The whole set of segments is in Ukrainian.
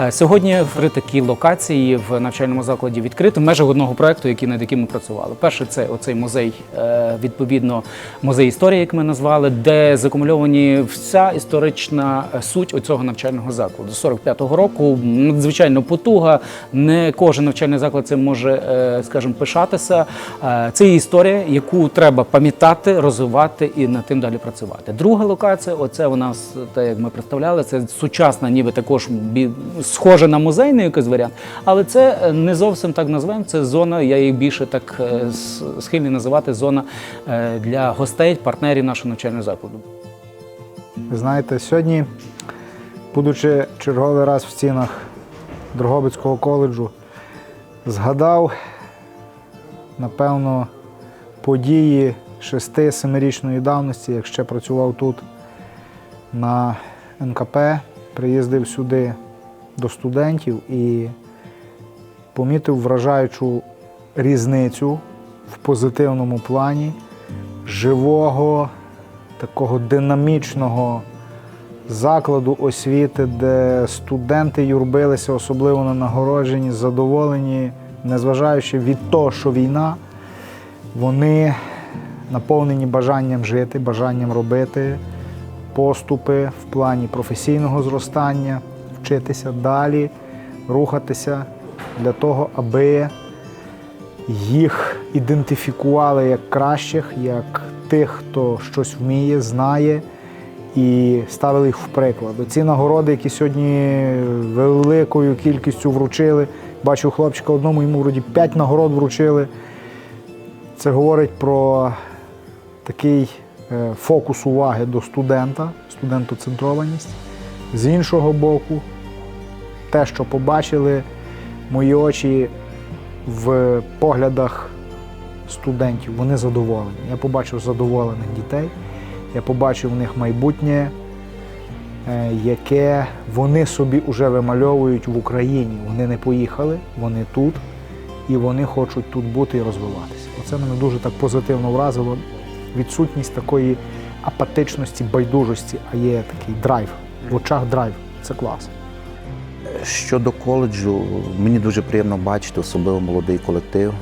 Е, Сьогодні три такі локації в навчальному закладі відкрито в межах одного проекту, який над яким ми працювали. Перший це оцей музей, е, відповідно, музей історії, як ми назвали, де закумульовані вся історична е, суть оцього навчального закладу. З 45-го року надзвичайно потуга. Не кожен навчальний заклад цим може, скажімо, пишатися. Це історія, яку треба пам'ятати, розвивати і над тим далі працювати. Друга локація, оце у нас, те, як ми представляли, це сучасна, ніби також схожа на музейний якийсь варіант, але це е, не зовсім так назвемо. Це зона, я її більше так е, схильний називати зона е, для гостей, партнерів нашого навчального закладу. Знаєте, сьогодні, будучи черговий раз в стінах Дрогобицького коледжу, згадав, напевно, події 6-7річної давності, як ще працював тут на НКП, приїздив сюди до студентів і помітив вражаючу різницю в позитивному плані живого такого динамічного закладу освіти, де студенти юрбилися, особливо на нагородженні, задоволені, незважаючи від того, що війна, вони наповнені бажанням жити, бажанням робити поступи в плані професійного зростання, вчитися далі, рухатися для того, аби їх ідентифікували як кращих, як тих, хто щось вміє, знає, і ставили їх в приклад. Ці нагороди, які сьогодні великою кількістю вручили. Бачу хлопчика одному, йому вроді 5 нагород вручили. Це говорить про такий е, фокус уваги до студента, студентоцентрованість. З іншого боку, те, що побачили мої очі в поглядах студентів. Вони задоволені. Я побачив задоволених дітей, я побачив в них майбутнє, е, яке вони собі вже вимальовують в Україні. Вони не поїхали, вони тут і вони хочуть тут бути і розвиватися. Оце мене дуже так позитивно вразило. Відсутність такої апатичності, байдужості, а є такий драйв. В очах драйв. Це клас. Щодо коледжу, мені дуже приємно бачити, особливо молодий колектив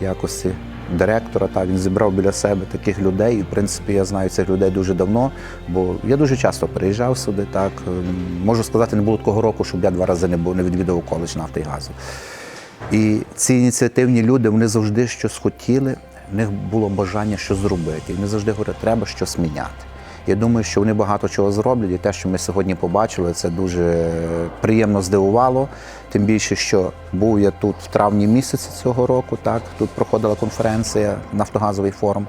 якості директора. Так, він зібрав біля себе таких людей. І, в принципі, я знаю цих людей дуже давно, бо я дуже часто приїжджав сюди. Так Ем, можу сказати, не було такого року, щоб я два рази не був, не відвідав коледж нафти і газу. І ці ініціативні люди вони завжди щось хотіли, в них було бажання щось зробити. І вони завжди говорять, треба щось міняти. Я думаю, що вони багато чого зроблять, і те, що ми сьогодні побачили, це дуже приємно здивувало. Тим більше, що був я тут в травні місяці цього року, так тут проходила конференція, нафтогазовий форум.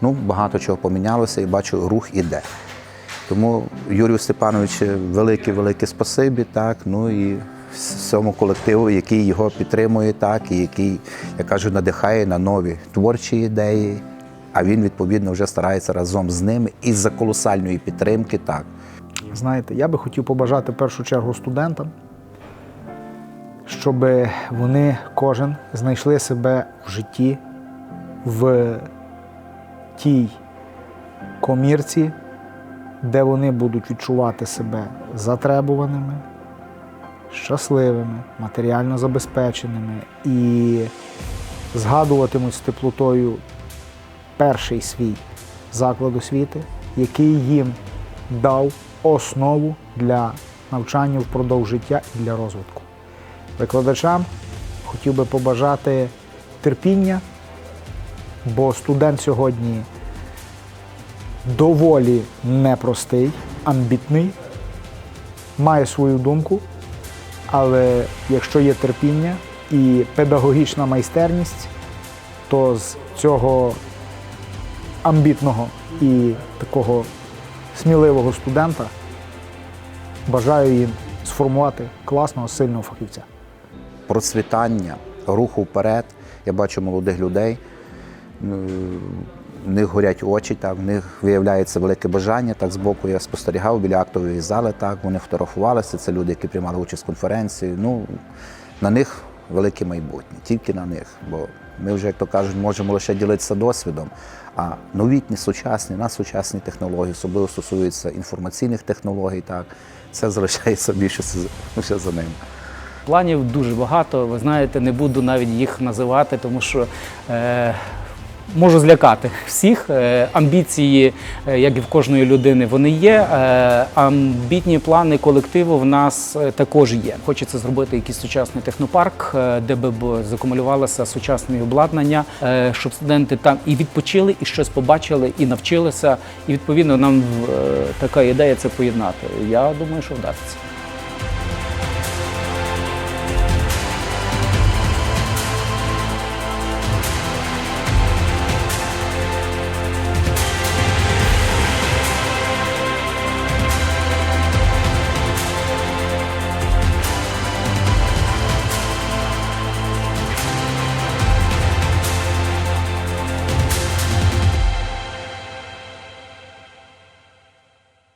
Ну, багато чого помінялося і бачу, рух іде. Тому Юрію Степановичу велике, велике спасибі, так. Ну і всьому колективу, який його підтримує, так, і який, я кажу, надихає на нові творчі ідеї. А він, відповідно, вже старається разом з ними і за колосальної підтримки, так. Знаєте, я би хотів побажати в першу чергу студентам, щоб вони кожен знайшли себе в житті в тій комірці, де вони будуть відчувати себе затребуваними, щасливими, матеріально забезпеченими і згадуватимуть з теплотою перший свій заклад освіти, який їм дав основу для навчання впродовж життя і для розвитку. Викладачам хотів би побажати терпіння, бо студент сьогодні доволі непростий, амбітний, має свою думку, але якщо є терпіння і педагогічна майстерність, то з цього амбітного і такого сміливого студента бажаю їм сформувати класного, сильного фахівця. процвітання, руху вперед. Я бачу молодих людей, ну, в них горять очі, так, в них виявляється велике бажання. Так, збоку я спостерігав біля актової зали, так, вони фотографувалися. Це люди, які приймали участь в конференції. Ну, на них велике майбутнє, тільки на них. Бо Ми вже, як то кажуть, можемо лише ділитися досвідом. А новітні, сучасні, на сучасні технології, особливо стосуються інформаційних технологій, так, це залишається більше все за ним. Планів дуже багато. Ви знаєте, не буду навіть їх називати, тому що е, можу злякати всіх. Е, амбіції, е, як і в кожної людини, вони є. Е, амбітні плани колективу в нас також є. Хочеться зробити якийсь сучасний технопарк, де б закумулювалося сучасне обладнання, щоб студенти там і відпочили, і щось побачили, і навчилися. І відповідно нам така ідея це поєднати. Я думаю, що вдасться.